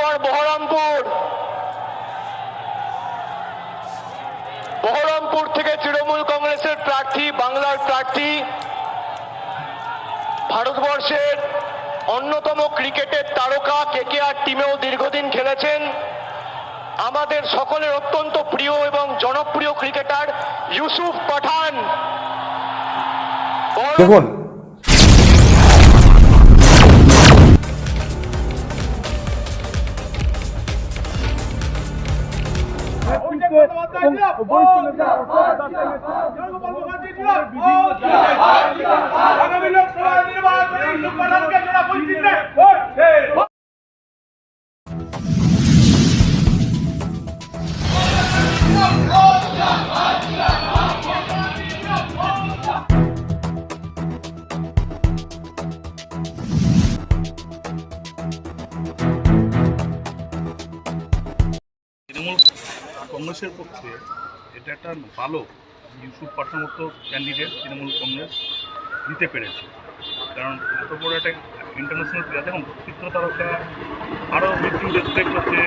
এরপর বহরমপুর। বহরমপুর থেকে তৃণমূল কংগ্রেসের প্রার্থী, বাংলার প্রার্থী, ভারতবর্ষের অন্যতম ক্রিকেটের তারকা কেকেআর টিমেও দীর্ঘদিন খেলেছেন। আমাদের সকলের অত্যন্ত প্রিয় এবং জনপ্রিয় ক্রিকেটার ইউসুফ পাঠান। দেখুন আগামী লোকসভা নির্বাচনে ইউসুফ পাঠানকে যারা বঞ্চিত তৃণমূল কংগ্রেসের পক্ষে এটা একটা ভালো ইউসুফ পাঠান মতো ক্যান্ডিডেট তৃণমূল কংগ্রেস দিতে পেরেছে। কারণ এত বড় একটা ইন্টারন্যাশনাল প্লেয়ার দেখুন, চিত্র তারকা আরও মৃত্যু রেসপেক্ট করছে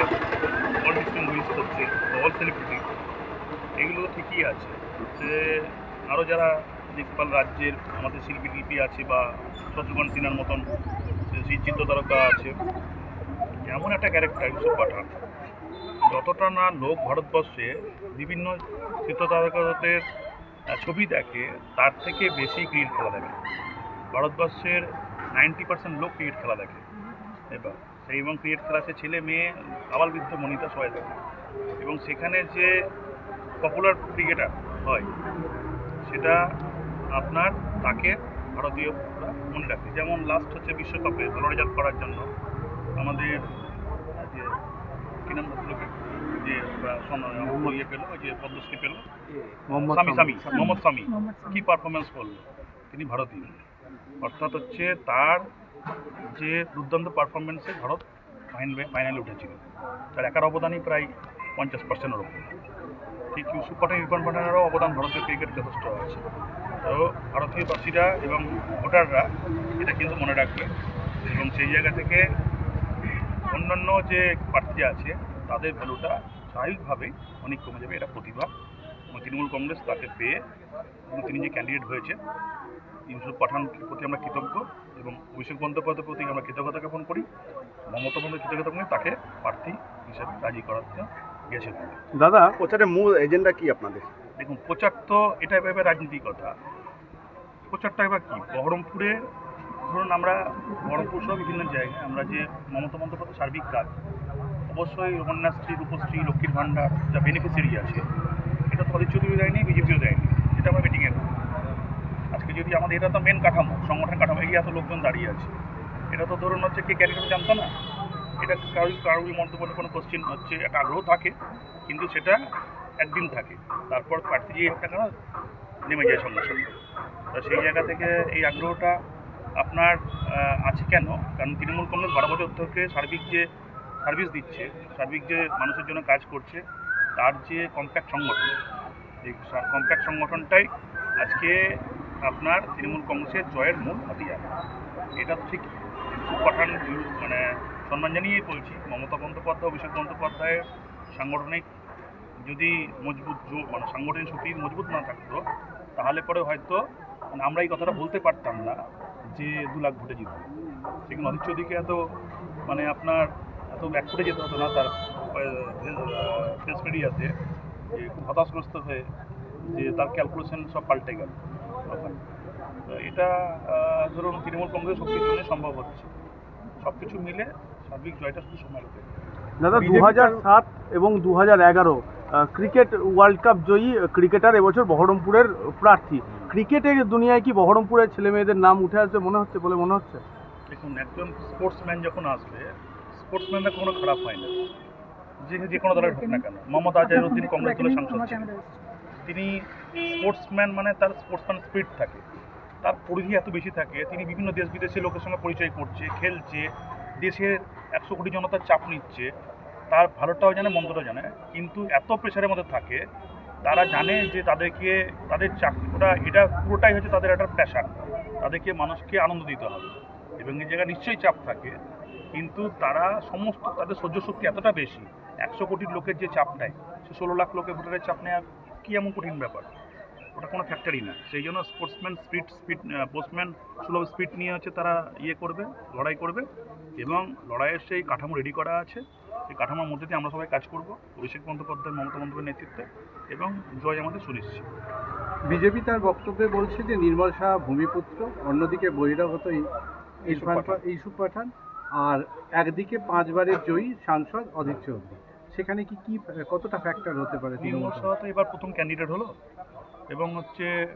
অল সেলিব্রিটি এগুলো ঠিকই আছে। যে আরও যারা নেপাল রাজ্যের আমাদের শিল্পী টিল্পী আছে বা শত্রুঘ্ন সিনহার মতন সেই চিত্র তারকা আছে, এমন একটা ক্যারেক্টার ইউসুফ পাঠান। যতটা না লোক ভারতবর্ষে বিভিন্ন চিত্রতারকাদের ছবি দেখে, তার থেকে বেশি ক্রিকেট খেলা দেখে। ভারতবর্ষের নাইনটি পার্সেন্ট লোক ক্রিকেট খেলা দেখে। এবার সেই এবং ক্রিকেট খেলা, সে ছেলে মেয়ে, আবাল বৃদ্ধ মনিতা সবাই দেখে। এবং সেখানে যে পপুলার ক্রিকেটার হয়, সেটা আপনার তাকে ভারতীয় মনে রাখে। যেমন লাস্ট হচ্ছে বিশ্বকাপে ভালো রেজাল্ট করার জন্য আমাদের কি নাম লোকের যে আহ, ইয়ে পেল যে পদ্মশ্রী পেল। স্বামী স্বামী মোহাম্মদ স্বামী। কি পারফরমেন্স করল? তিনি ভারতীয় অর্থাৎ হচ্ছে তার যে দুর্দান্ত পারফরমেন্সে ভারত ফাইনাল ফাইনালে উঠেছিল। তার একার অবদানই প্রায় পঞ্চাশ পার্সেন্টের ওপর। ঠিক ইউসুফ পাঠান ইরফান পাঠানেরও অবদান ভারতীয় ক্রিকেট যথেষ্ট আছে। তো ভারতীয়বাসীরা এবং ভোটাররা এটা কিন্তু মনে রাখবে এবং সেই জায়গা থেকে অন্যান্য যে প্রার্থী আছে তাদের ভ্যালুটা স্বাভাবিকভাবেই অনেক কমে যাবে। এটা প্রতিভা। এবং তৃণমূল কংগ্রেস তাকে পেয়ে তিনি যে ক্যান্ডিডেট হয়েছে ইউসুফ পাঠানকে প্রতি আমরা কৃতজ্ঞ এবং অভিষেক বন্দ্যোপাধ্যায়ের প্রতি আমরা কৃতজ্ঞতা জ্ঞাপন করি। মমতা বন্দ্যোপাধ্যায় কৃতজ্ঞতা করি তাকে প্রার্থী হিসেবে রাজি করাতে গেছে দাদা প্রচারের মূল এজেন্ডা কি আপনাদের? দেখুন প্রচার তো এটা এভাবে রাজনীতির কথা। প্রচারটা এবার কি? বহরমপুরে ধরুন আমরা বহরমপুর সহ বিভিন্ন জায়গায় আমরা যে মমতা বন্দ্যোপাধ্যায় সার্বিক কাজ, অবশ্যই কন্যাশ্রী রূপশ্রী, লক্ষ্মীর ভাণ্ডার যা বেনিফিসিয়ারি আছে, এটা তো চৌধুরী দেয়নি, বিজেপিও দেয়নি এটা আমরা মিটিংয়ে আজকে যদি আমাদের, এটা তো মেন কাঠামো, সংগঠন কাঠামো, এই এত লোকজন দাঁড়িয়ে আছে। এটা তো ধরুন হচ্ছে কে ক্যারিয়ার জানতো না? এটা কারোর কারোর মন্তব্য কোনো কোশ্চেন হচ্ছে, একটা আগ্রহ থাকে, কিন্তু সেটা একদিন থাকে। তারপর প্রার্থী যে একটা নেমে যায় সঙ্গে সঙ্গে তো সেই জায়গা থেকে এই আগ্রহটা আপনার আছে কেন? কারণ তৃণমূল কংগ্রেস বারো বছর থেকে সার্বিক যে সার্ভিস দিচ্ছে, সার্বিক যে মানুষের জন্য কাজ করছে, তার যে কম্প্যাক্ট সংগঠন, এই কম্প্যাক্ট সংগঠনটাই আজকে আপনার তৃণমূল কংগ্রেসের জয়ের মূল হাতিয়ার। এটা তো ঠিক। পাঠান মানে সম্মান জানিয়েই বলছি, মমতা বন্দ্যোপাধ্যায়, অভিষেক বন্দ্যোপাধ্যায়ের সাংগঠনিক যদি মজবুত মানে সাংগঠনিক শক্তি মজবুত না থাকতো, তাহলে পরে হয়তো মানে আমরা এই কথাটা বলতে পারতাম না। যে দু লাখ ভোটে জিতবে। সেখানে অধীর চৌধুরীকে এত মানে আপনার এত ব্যাক করে যেতে হতো না তার প্রেস মিডিয়াতে যে খুব হতাশগ্রস্ত হয়ে যে তার ক্যালকুলেশন সব পাল্টে গেল। এটা ধরুন তৃণমূল কংগ্রেস শক্তির জন্য সম্ভব হচ্ছে। সব কিছু মিলে সার্বিক জয়টা শুধু সময় লাগবে দাদা দু সাত এবং দু হাজার এগারো ক্রিকেট ওয়ার্ল্ড কাপ জয়ী ক্রিকেটার এবছর বহরমপুরের প্রার্থী। ক্রিকেটের দুনিয়ায় কি বহরমপুরের ছেলে মেয়েদের নাম উঠে আসবে মনে হচ্ছে বলে মনে হচ্ছে? দেখুন একজন স্পোর্টসম্যান যখন আসবে স্পোর্টসম্যানরা কোনো খারাপ হয় না। যে যে কোনো দলের হোক না কেন। মোহাম্মদ আজহারউদ্দিন কংগ্রেস দলের সাংসদ ছিলেন তিনি স্পোর্টসম্যান মানে তার স্পোর্টসম্যান স্পিরিট থাকে। তার পরিধি এত বেশি থাকে তিনি বিভিন্ন দেশ বিদেশের লোকের সঙ্গে পরিচয় করছে খেলছে দেশের একশো কোটি জনতার চাপ নিচ্ছে। তার ভালোটাও জানে মন্দটাও জানে কিন্তু এত প্রেশারের মধ্যে থাকে তারা জানে যে তাদেরকে, তাদের চাকরিটা এটা পুরোটাই হচ্ছে তাদের একটা প্যাশান তাদেরকে মানুষকে আনন্দ দিতে হবে। এবং এই জায়গায় নিশ্চয়ই চাপ থাকে, কিন্তু তারা সমস্ত, তাদের সহ্য শক্তি এতটা বেশি, একশো কোটির লোকের যে চাপ নেয়, সে ষোলো লাখ লোকের ভোটারের চাপ নেওয়া কি এমন কঠিন ব্যাপার? ওটা কোনো ফ্যাক্টরি না। সেই জন্য স্পোর্টসম্যান স্পিড স্পিড পোস্টম্যান সুলভ স্পিড নিয়ে হচ্ছে তারা ইয়ে করবে, লড়াই করবে। এবং লড়াইয়ের সেই কাঠামো রেডি করা আছে। সেই কাঠামোর মধ্যে দিয়ে আমরা সবাই কাজ করব। অভিষেক বন্দ্যোপাধ্যায় মমতা বন্দ্যোপাধ্যায়ের নেতৃত্বে এবং জয় আমাদের সুনিশ্চিত বিজেপি তার বক্তব্যে বলছে যে নির্মল শাহ ভূমিপুত্র অন্যদিকে বহিরাগত ই- পাঠান। আর একদিকে পাঁচবারের জয়ী সাংসদ অধীর চৌধুরী। সেখানে কি কি কতটা ফ্যাক্টর হতে পারে নির্মল সাহা তো এবার প্রথম ক্যান্ডিডেট হলো এবং হচ্ছে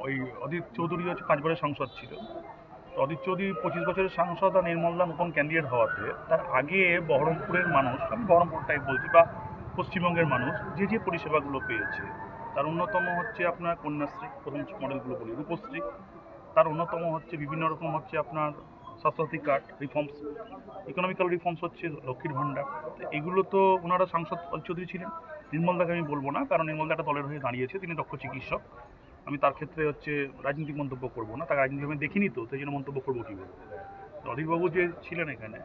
ওই অদিত চৌধুরী হচ্ছে পাঁচবারের সাংসদ ছিল। অদিত চৌধুরী পঁচিশ বছরের সাংসদ আর নির্মলদা নতুন ক্যান্ডিডেট হওয়াতে তার আগে বহরমপুরের মানুষ, আমি বহরমপুরটাই বলছি, বা পশ্চিমবঙ্গের মানুষ, যে যে পরিষেবাগুলো পেয়েছে, তার অন্যতম হচ্ছে আপনার কন্যাশ্রী, প্রথম মডেলগুলো বলি, রূপশ্রী। তার অন্যতম হচ্ছে, বিভিন্ন রকম হচ্ছে আপনার Swasthyasathi card, reforms economical reforms হচ্ছে লক্ষ্মীর ভাণ্ডার। এগুলো তো ওনারা সাংসদ চৌধুরী ছিলেন। নির্মলদাকে আমি বলব না, কারণ নির্মলদা একটা দলের হয়ে দাঁড়িয়েছে, তিনি দক্ষ চিকিৎসক। আমি তার ক্ষেত্রে হচ্ছে রাজনৈতিক মন্তব্য করব না, তাকে রাজনীতি আমি দেখিনি তো, সেই জন্য মন্তব্য করব কীভাবে অধীরবাবু যে ছিলেন এখানে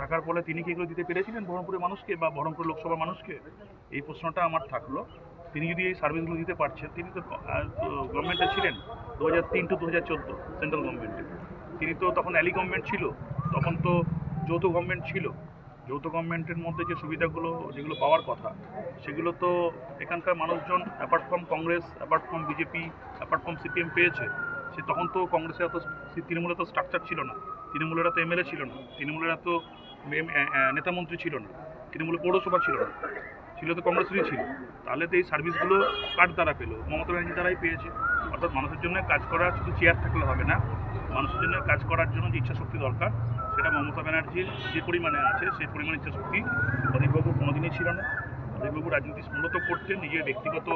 থাকার ফলে তিনি কি এগুলো দিতে পেরেছিলেন বহরমপুরের মানুষকে বা বহরমপুর লোকসভার মানুষকে? এই প্রশ্নটা আমার থাকল। তিনি যদি এই সার্ভিসগুলো দিতে পারছেন, তিনি তো গভর্নমেন্টে ছিলেন দু হাজার তিন টু দু হাজার চোদ্দ, সেন্ট্রাল গভর্নমেন্টে। তিনি তো তখন অ্যালি গভর্নমেন্ট ছিল, তখন তো যৌথ গভর্নমেন্ট ছিল। যৌথ গভর্নমেন্টের মধ্যে যে সুবিধাগুলো, যেগুলো পাওয়ার কথা, সেগুলো তো এখানকার মানুষজন apart from Congress apart from BJP apart from CPM পেয়েছে। সে তখন তো কংগ্রেসের এত তৃণমূলের তো স্ট্রাকচার ছিল না। তৃণমূলের এত এমএলএ ছিল না। তৃণমূলের এত নেতামন্ত্রী ছিল না। তৃণমূলের পৌরসভা ছিল না। ছিল তো কংগ্রেসেরই ছিল। তাহলে তো এই সার্ভিসগুলো কার দ্বারা পেল? মমতা ব্যানার্জি দ্বারাই পেয়েছে। অর্থাৎ মানুষের জন্য কাজ করা শুধু চেয়ার থাকলে হবে না। মানুষের জন্য কাজ করার জন্য যে ইচ্ছা শক্তি দরকার সেটা মমতা ব্যানার্জির যে পরিমাণে আছে, সেই পরিমাণ ইচ্ছা শক্তি অধীরবাবু কোনোদিনই ছিল না। অধীরবাবু রাজনীতি মূলত করতেন নিজের ব্যক্তিগত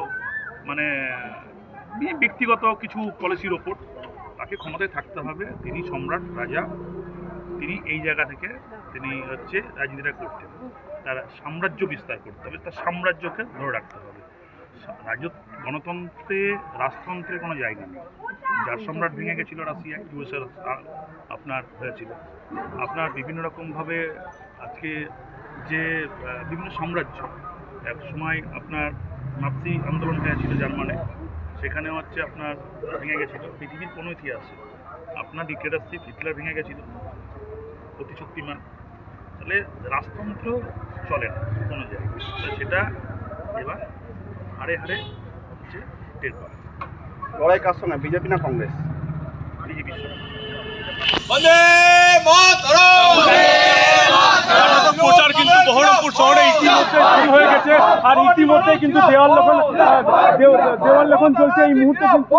মানে ব্যক্তিগত কিছু পলিসির ওপর তাকে ক্ষমতায় থাকতে হবে। তিনি সম্রাট, রাজা, তিনি এই জায়গা থেকে তিনি হচ্ছে রাজনীতিটা করতেন। তার সাম্রাজ্য বিস্তার করতে হবে, তার সাম্রাজ্যকে ধরে রাখতে হবে। রাজ্য গণতন্ত্রে রাজতন্ত্রের কোনো জায়গা নেই। যার সম্রাট ভেঙে গেছিল রাশিয়ায় ইউএসএর আপনার হয়েছিল। আপনার বিভিন্ন রকমভাবে আজকে যে বিভিন্ন সাম্রাজ্য, এক সময় আপনার নাৎসি আন্দোলন হয়েছিল জার্মানে। সেখানে হচ্ছে আপনার ভেঙে গেছিল। পৃথিবীর কোনো ইতিহাসে আপনার ডিক্টেটারশিপ হিটলার ভেঙে গেছিল। অতি শক্তিমান তাহলে রাজতন্ত্র চলে না কোনো জায়গায়। সেটা এবার হারে হারে হচ্ছে টের লড়াই কার সঙ্গে বিজেপি না কংগ্রেস? বিজেপির সঙ্গে। প্রচার কিন্তু বহরমপুর শহরে ইতিমধ্যে শুরু হয়ে গেছে আর ইতিমধ্যে কিন্তু দেওয়াল লেখন দেওয়াল লেখন চলছে এই মুহূর্তে কিন্তু